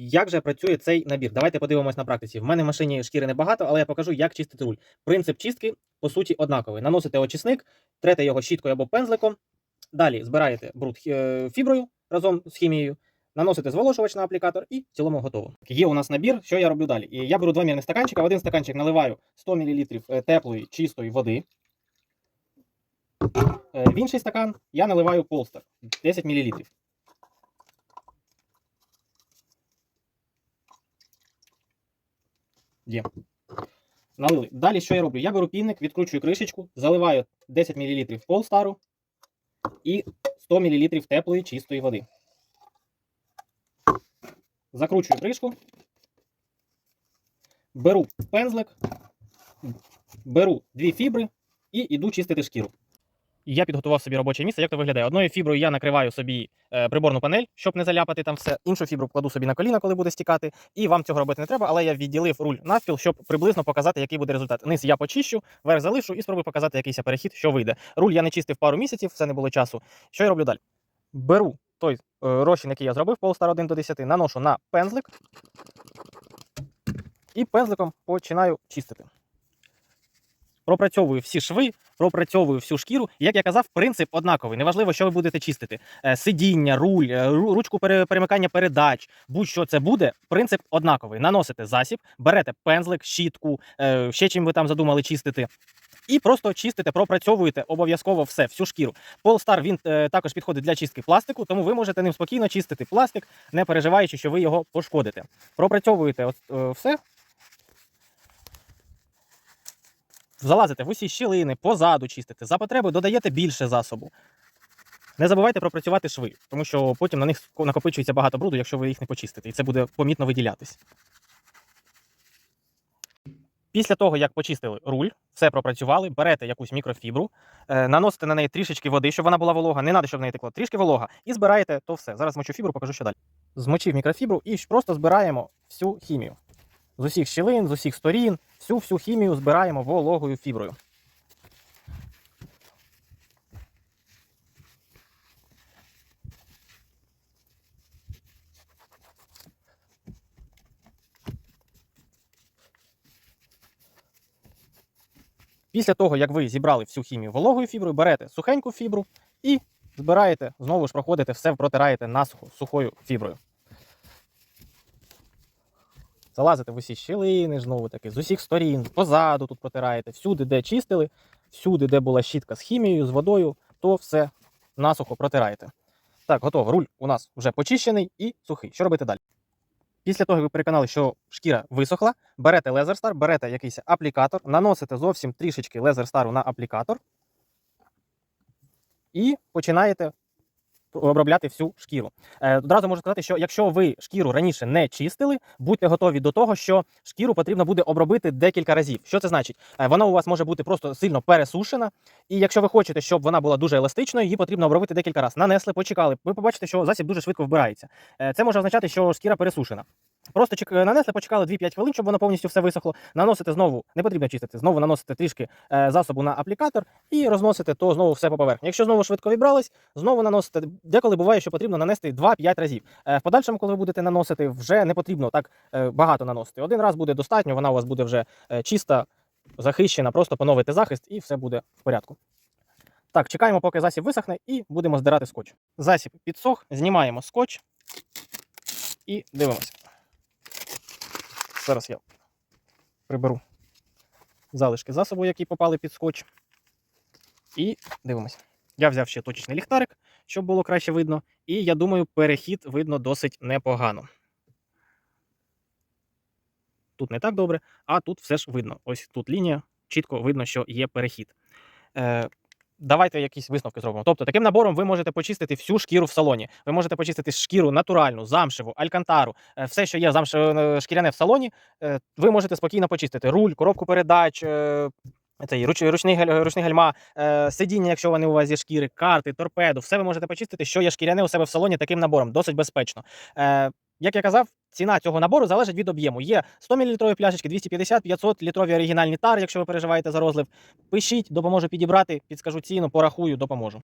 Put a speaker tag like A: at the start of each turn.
A: Як же працює цей набір? Давайте подивимось на практиці. В мене в машині шкіри небагато, але я покажу, як чистити руль. Принцип чистки, по суті, однаковий. Наносите очисник, трете його щіткою або пензликом. Далі збираєте бруд е, фіброю разом з хімією, наносите зволожувач на аплікатор і в цілому готово. Є у нас набір, що я роблю далі. Я беру два мірних стаканчика, в один стаканчик наливаю 100 мл теплої чистої води. Е, В інший стакан я наливаю полстер 10 мл. Є. Налили. Далі що я роблю? Я беру пінник, відкручую кришечку, заливаю 10 мл полстару і 100 мл теплої чистої води. Закручую кришку. Беру пензлик, беру дві фібри і йду чистити шкіру. Я підготував собі робоче місце. Як то виглядає? Одною фіброю я накриваю собі е, приборну панель, щоб не заляпати там все. Іншу фібру кладу собі на коліна, коли буде стікати. І вам цього робити не треба, але я відділив руль навпіл, щоб приблизно показати, який буде результат. Низ я почищу, верх залишу і спробую показати якийсь перехід, що вийде. Руль я не чистив пару місяців, все не було часу. Що я роблю далі? Беру той е, розчин, який я зробив, Polestar 1 до 10, наношу на пензлик і пензликом починаю чистити. Пропрацьовую всі шви, пропрацьовую всю шкіру. Як я казав, принцип однаковий. Неважливо, що ви будете чистити. Е, Сидіння, руль, е, ручку перемикання передач, будь-що це буде. Принцип однаковий. Наносите засіб, берете пензлик, щітку, е, ще чим ви там задумали чистити. І просто чистите, пропрацьовуєте обов'язково все, всю шкіру. Polestar він е, також підходить для чистки пластику, тому ви можете ним спокійно чистити пластик, не переживаючи, що ви його пошкодите. Пропрацьовуєте от, е, все. Залазите в усі щілини, позаду чистите. За потреби додаєте більше засобу. Не забувайте пропрацювати шви, тому що потім на них накопичується багато бруду, якщо ви їх не почистите, і це буде помітно виділятись. Після того, як почистили руль, все пропрацювали, берете якусь мікрофібру, е, наносите на неї трішечки води, щоб вона була волога. Не треба, щоб в неї текло, трішки волога, і збираєте то все. Зараз змочу фібру, покажу що далі. Змочив мікрофібру і просто збираємо всю хімію. З усіх щілин, з усіх сторін, всю всю хімію збираємо вологою фіброю. Після того, як ви зібрали всю хімію вологою фіброю, берете сухеньку фібру і збираєте, знову ж проходите, все протираєте насухо сухою фіброю. Залазите в усі щілини, знову таки, з усіх сторін, позаду тут протираєте, всюди, де чистили, всюди, де була щітка з хімією, з водою, то все насухо протираєте. Так, готово. Руль у нас вже почищений і сухий. Що робити далі? Після того, як ви переконали, що шкіра висохла, берете лезерстар, берете якийсь аплікатор, наносите зовсім трішечки лезерстару на аплікатор і починаєте обробляти всю шкіру. Е, одразу можу сказати, що якщо ви шкіру раніше не чистили, будьте готові до того, що шкіру потрібно буде обробити декілька разів. Що це значить? Е, вона у вас може бути просто сильно пересушена, і якщо ви хочете, щоб вона була дуже еластичною, її потрібно обробити декілька разів. Нанесли, почекали. Ви побачите, що засіб дуже швидко вбирається. Е, це може означати, що шкіра пересушена. Просто чек... нанесли, почекали 2-5 хвилин, щоб воно повністю все висохло. Наносите знову, не потрібно чистити, знову наносите трішки е, засобу на аплікатор і розносите то знову все по поверхні. Якщо знову швидко вібрались, знову наносите. Деколи буває, що потрібно нанести 2-5 разів. Е, в подальшому, коли ви будете наносити, вже не потрібно так е, багато наносити. Один раз буде достатньо, вона у вас буде вже е, чиста, захищена, просто поновите захист і все буде в порядку. Так, чекаємо, поки засіб висохне, і будемо здирати скотч. Засіб підсох, знімаємо скотч і дивимося. Зараз я приберу залишки засобу, які попали під скотч. І дивимося. Я взяв ще точечний ліхтарик, щоб було краще видно. І я думаю, перехід видно досить непогано. Тут не так добре, а тут все ж видно. Ось тут лінія, чітко видно, що є перехід. Е, Давайте якісь висновки зробимо. Тобто, таким набором ви можете почистити всю шкіру в салоні. Ви можете почистити шкіру натуральну, замшеву, алькантару, е, все, що є замшеве шкіряне в салоні, е, ви можете спокійно почистити. Руль, коробку передач, е, цей руч, ручний, ручний гальма, сидіння, якщо вони у вас зі шкіри, карти, торпеду, все ви можете почистити, що є шкіряне у себе в салоні таким набором, досить безпечно. Як я казав, ціна цього набору залежить від об'єму. Є 100 мл пляшечки, 250, 500 літрові оригінальні тари, якщо ви переживаєте за розлив. Пишіть, допоможу підібрати, підскажу ціну, порахую, допоможу.